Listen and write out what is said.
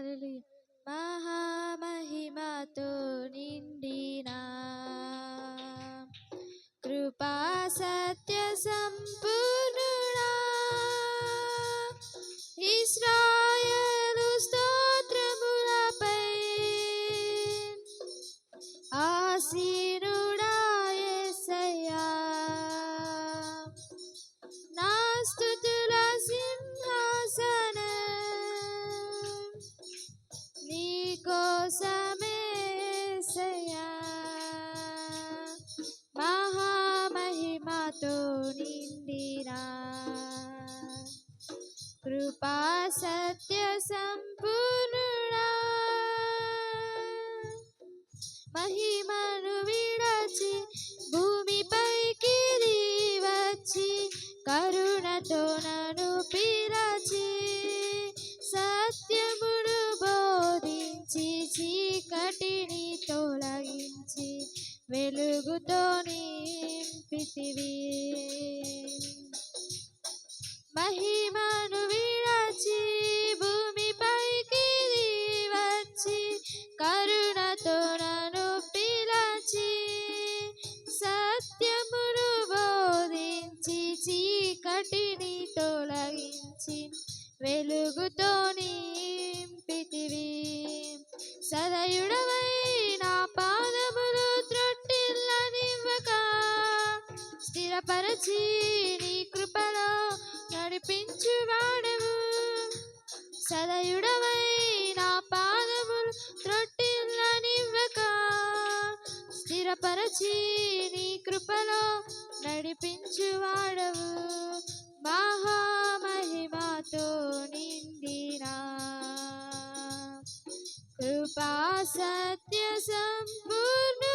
Maha Mahimatun Indina Krupa Satya Sampurnuna Israel Stotra Mulapai Asinu సత్య సంపూర్ణుడా. మహిమను విడచి భూమిపైకి వచ్చి కరుణతో నను పిరచి సత్యమును బోధించి చీకటిని తొలగించి వెలుగుతో నింపితివి. మహిమను వెలుగుతో నింపితివి సదయుడవై నా పాదములు త్రొట్టిల్లనివ్వక స్థిరపరచి నీ కృపలో నడిపించువాడవు. సదయుడవై నా పాదములు త్రొట్టిల్లనివ్వక స్థిరపరచి నీ కృపలో कृपा सत्य सम्पूर्ण